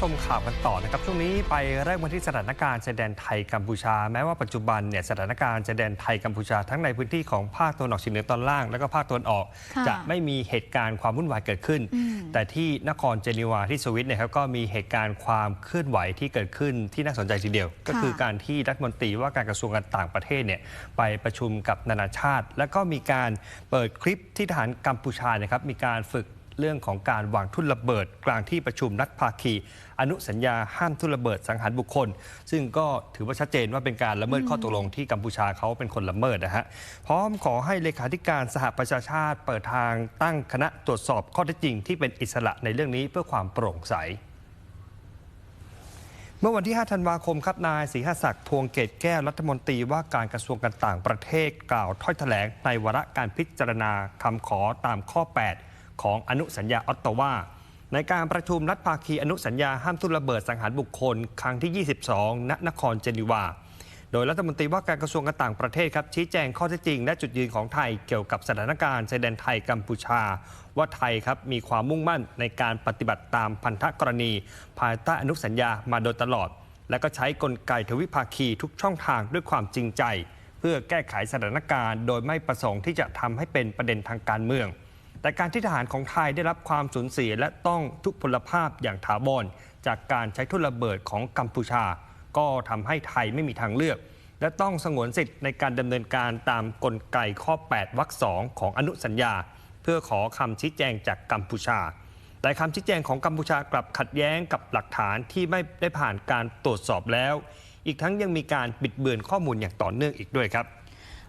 ชมข่าวกันต่อนะครับ ช่วงนี้ไปเริ่มกันที่สถานการณ์ชายแดนไทยกัมพูชา แม้ว่าปัจจุบันเนี่ยสถานการณ์ชายแดนไทยกัมพูชาทั้งในพื้นที่ของภาคตะวันออกเฉียงเหนือตอนล่าง และก็ภาคตะวันออกค่ะจะไม่มีเหตุการณ์ความวุ่นวายเกิดขึ้นอืมแต่ที่นครเจนีวาที่สวิตเนี่ยครับก็มีเหตุการณ์ความเคลื่อนไหวที่เกิดขึ้นที่น่าสนใจทีเดียว ก็คือการที่รัฐมนตรีว่าการกระทรวงการต่างประเทศเนี่ยไปประชุมกับนานาชาติ และก็มีการเปิดคลิปที่ทหารกัมพูชานะครับมีการฝึก เรื่องของการวางทุ่นระเบิด กลางที่ประชุมรัฐภาคี อนุสัญญาห้ามทุ่นระเบิดสังหารบุคคล ซึ่งก็ถือว่าชัดเจนว่าเป็นการละเมิดข้อตกลงที่กัมพูชาเขาเป็นคนละเมิดนะฮะพร้อมขอให้เลขาธิการสหประชาชาติ เปิดทางตั้งคณะตรวจสอบข้อเท็จจริงที่เป็นอิสระในเรื่องนี้เพื่อความโปร่งใสเมื่อวันที่ 5 ธันวาคม ครับ นายศรีหศักดิ์พวงเกตแก้ว รัฐมนตรีว่าการกระทรวงการต่างประเทศกล่าวถ้อยแถลงในวาระการพิจารณาคำขอตามข้อ 8 ของอนุสัญญาออตตาวาในการประชุมรัฐภาคีอนุสัญญาห้ามทุนระเบิดสังหารบุคคล ครั้งที่ 22 ณ นครเจนีวา โดยรัฐมนตรีว่าการกระทรวงการต่างประเทศครับชี้แจงข้อเท็จจริง และจุดยืนของไทยเกี่ยวกับสถานการณ์ชายแดนไทยกัมพูชา ว่าไทยครับมีความมุ่งมั่นในการปฏิบัติตามพันธกรณี ภายใต้อนุสัญญามาโดยตลอด และก็ใช้กลไกทวิภาคีทุกช่องทางด้วยความจริงใจ เพื่อแก้ไขสถานการณ์ โดยไม่ประสงค์ที่จะทำให้เป็นประเด็นทางการเมือง แต่การที่ทหารของไทยได้รับความสูญเสียและต้องทุกพลภาพอย่างถาวรจากการใช้ทุ่นระเบิดของกัมพูชา ก็ทำให้ไทยไม่มีทางเลือก และต้องสงวนสิทธิ์ในการดำเนินการตามกลไกข้อ 8 วรรคสองของอนุสัญญา เพื่อขอคำชี้แจงจากกัมพูชา แต่คำชี้แจงของกัมพูชากลับขัดแย้งกับหลักฐานที่ไม่ได้ผ่านการตรวจสอบแล้ว อีกทั้งยังมีการบิดเบือนข้อมูลอย่างต่อเนื่องอีกด้วยครับ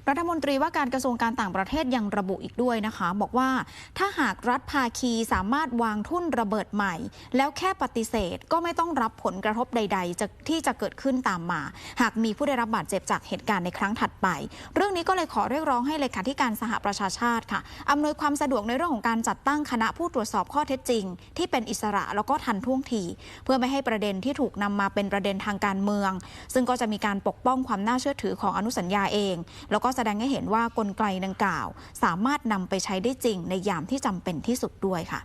รัฐมนตรีว่าการกระทรวงการต่างประเทศยังระบุอีกด้วยนะคะ บอกว่าถ้าหากรัฐภาคีสามารถวางทุ่นระเบิดใหม่ แล้วแค่ปฏิเสธก็ไม่ต้องรับผลกระทบใดๆจะที่จะเกิดขึ้นตามมา หากมีผู้ได้รับบาดเจ็บจากเหตุการณ์ในครั้งถัดไป เรื่องนี้ก็เลยขอเรียกร้องให้เลขาธิการสหประชาชาติค่ะอำนวยความสะดวกในเรื่องของการจัดตั้งคณะผู้ตรวจสอบข้อเท็จจริง ที่เป็นอิสระแล้วก็ทันท่วงที เพื่อไม่ให้ประเด็นที่ถูกนำมาเป็นประเด็นทางการเมือง ซึ่งก็จะมีการปกป้องความน่าเชื่อถือของอนุสัญญาเอง แล้วก็แสดงให้เห็นว่ากลไกดังกล่าว สามารถนำไปใช้ได้จริงในยามที่จำเป็นที่สุดด้วยค่ะ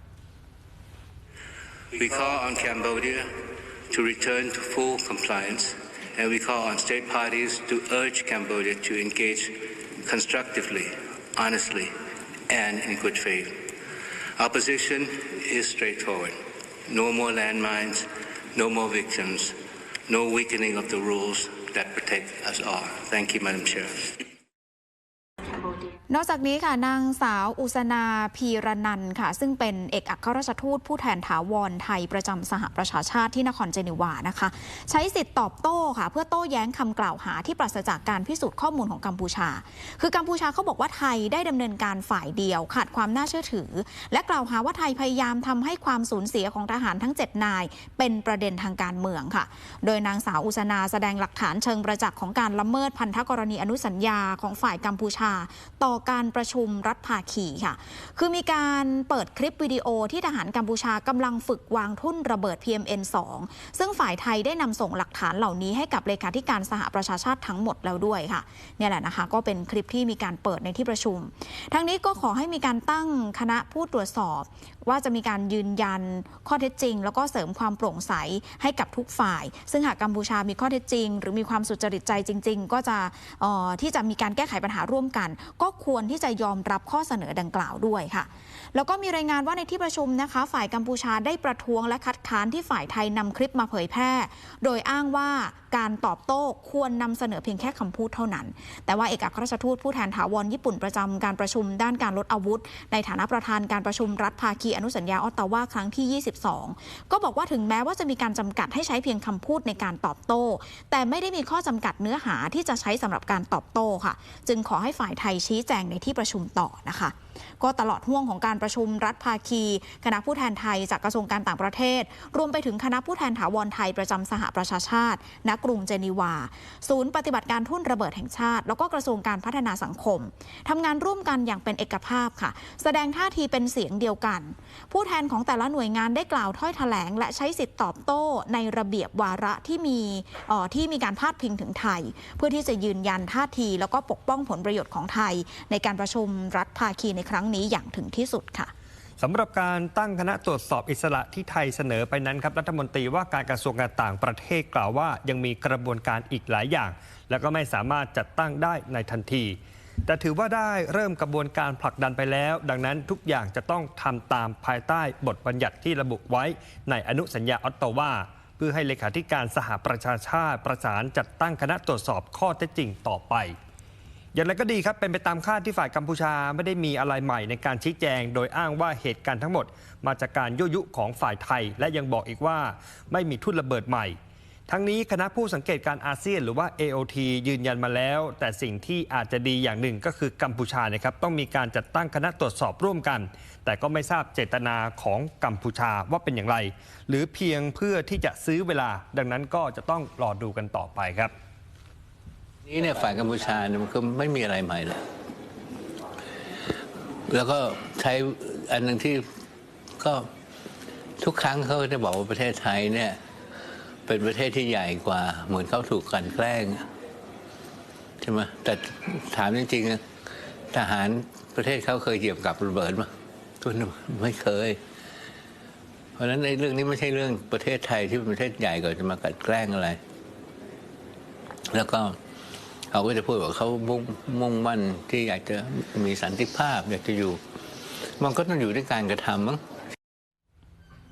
We call on Cambodia to return to full compliance, and we call on state parties to urge Cambodia to engage constructively, honestly, and in good faith. Our position is straightforward. No more landmines, no more victims, no weakening of the rules that protect us all. Thank you, Madam Chair. นอกจากนี้ค่ะนางสาวอุสนาพีรนันค่ะ ซึ่งเป็นเอกอัครราชทูตผู้แทนถาวรไทยประจำสหประชาชาติที่นครเจนีวานะคะ ใช้สิทธิ์ตอบโต้ค่ะ เพื่อโต้แย้งคำกล่าวหาที่ปราศจากการพิสูจน์ข้อมูลของกัมพูชา คือกัมพูชาเขาบอกว่าไทยได้ดำเนินการฝ่ายเดียว ขาดความน่าเชื่อถือ และกล่าวหาว่าไทยพยายามทำให้ความสูญเสียของทหารทั้ง 7 นาย เป็นประเด็นทางการเมืองค่ะ โดยนางสาวอุสนาแสดงหลักฐานเชิงประจักษ์ของการละเมิดพันธกรณีอนุสัญญาของฝ่ายกัมพูชาต่อการประชุมรัฐภาคีค่ะ คือมีการเปิดคลิปวิดีโอที่ทหารกัมพูชากำลังฝึกวางทุ่นระเบิด PMN2 ซึ่งฝ่ายไทยได้นำส่งหลักฐานเหล่านี้ให้กับเลขาธิการสหประชาชาติทั้งหมดแล้วด้วยค่ะเนี่ยแหละนะคะ ก็เป็นคลิปที่มีการเปิดในที่ประชุม ทั้งนี้ก็ขอให้มีการตั้งคณะผู้ตรวจสอบ ว่าจะมีการยืนยันข้อเท็จจริง แล้วก็เสริมความโปร่งใสให้กับทุกฝ่าย ซึ่งหากกัมพูชามีข้อเท็จจริง หรือมีความสุจริตใจจริง ๆ ก็จะออที่จะมีการแก้ไขปัญหาร่วมกัน ก็ควรที่จะยอมรับข้อเสนอดังกล่าวด้วยค่ะ แล้วก็มีรายงานว่าในที่ประชุมนะคะ ฝ่ายกัมพูชาได้ประท้วงและคัดค้านที่ฝ่ายไทยนำคลิปมาเผยแพร่ โดยอ้างว่าการตอบโต้ควรนำเสนอเพียงแค่คำพูดเท่านั้น แต่ว่าเอกอัครราชทูตผู้แทนถาวรญี่ปุ่นประจำการประชุมด้านการลดอาวุธ ในฐานะประธานการประชุมรัฐภาคีอนุสัญญาออตตาวาครั้งที่ 22 ก็บอกว่าถึงแม้ว่าจะมีการจำกัดให้ใช้เพียงคำพูดในการตอบโต้ แต่ไม่ได้มีข้อจำกัดเนื้อหาที่จะใช้สำหรับการตอบโต้ค่ะ จึงขอให้ฝ่ายไทยชี้แจงในที่ประชุมต่อนะคะก็ตลอดห่วงของการประชุมรัฐภาคี คณะผู้แทนไทยจากกระทรวงการต่างประเทศ รวมไปถึงคณะผู้แทนถาวรไทยประจำสหประชาชาติณกรุงเจนีวา ศูนย์ปฏิบัติการทุ่นระเบิดแห่งชาติ แล้วก็กระทรวงการพัฒนาสังคมทำงานร่วมกันอย่างเป็นเอกภาพค่ะ แสดงท่าทีเป็นเสียงเดียวกัน ผู้แทนของแต่ละหน่วยงานได้กล่าวถ้อยแถลง และใช้สิทธิ์ตอบโต้ในระเบียบวาระที่มีออที่มีการพาดพิงถึงไทย เพื่อที่จะยืนยันท่าที แล้วก็ปกป้องผลประโยชน์ของไทย ในการประชุมรัฐภาคีในครั้งนี้อย่างถึงที่สุดค่ะ สำหรับการตั้งคณะตรวจสอบอิสระที่ไทยเสนอไปนั้นครับรัฐมนตรีว่าการกระทรวงการต่างประเทศกล่าวว่า ยังมีกระบวนการอีกหลายอย่าง และก็ไม่สามารถจัดตั้งได้ในทันที แต่ถือว่าได้เริ่มกระบวนการผลักดันไปแล้ว ดังนั้นทุกอย่างจะต้องทำตามภายใต้บทบัญญัติที่ระบุไว้ในอนุสัญญาออตตาวาเพื่อให้เลขาธิการสหประชาชาติประสานจัดตั้งคณะตรวจสอบข้อเท็จจริงต่อไป อย่างไรก็ดีครับเป็นไปตามคาดที่ฝ่ายกัมพูชาไม่ได้มีอะไรใหม่ในการชี้แจง โดยอ้างว่าเหตุการณ์ทั้งหมด มาจากการยั่วยุของฝ่ายไทย และยังบอกอีกว่าไม่มีทุ่นระเบิดใหม่ ทั้งนี้คณะผู้สังเกตการอาเซียนหรือว่า AOT ยืนยันมาแล้ว แต่สิ่งที่อาจจะดีอย่างหนึ่งก็คือกัมพูชานะครับต้องมีการจัดตั้งคณะตรวจสอบร่วมกัน แต่ก็ไม่ทราบเจตนาของกัมพูชาว่าเป็นอย่างไร หรือเพียงเพื่อที่จะซื้อเวลา ดังนั้นก็จะต้องรอดูกันต่อไปครับ นี้เนี่ยฝ่ายกัมพูชาเนี่ยมันก็ไม่มีอะไรใหม่เลยแล้วก็ใช้อันหนึ่งที่ก็ทุกครั้งเขาจะบอกว่าประเทศไทยเนี่ย เป็นประเทศที่ใหญ่กว่า เหมือนเขาถูกกันแกล้งใช่ไหมแต่ถามจริงๆทหารประเทศเขาเคยเหยียบกับระเบิดมาทุนไม่เคย เพราะฉะนั้นในเรื่องนี้ไม่ใช่เรื่องประเทศไทยที่เป็นประเทศใหญ่กว่าจะมากลันแกล้งอะไร แล้วก็ เขาก็จะพูดว่าเขามุ่งมุ่งมั่นที่อยากจะมีสันติภาพอยากจะอยู่ มันก็ต้องอยู่ด้วยการกระทำมั้ง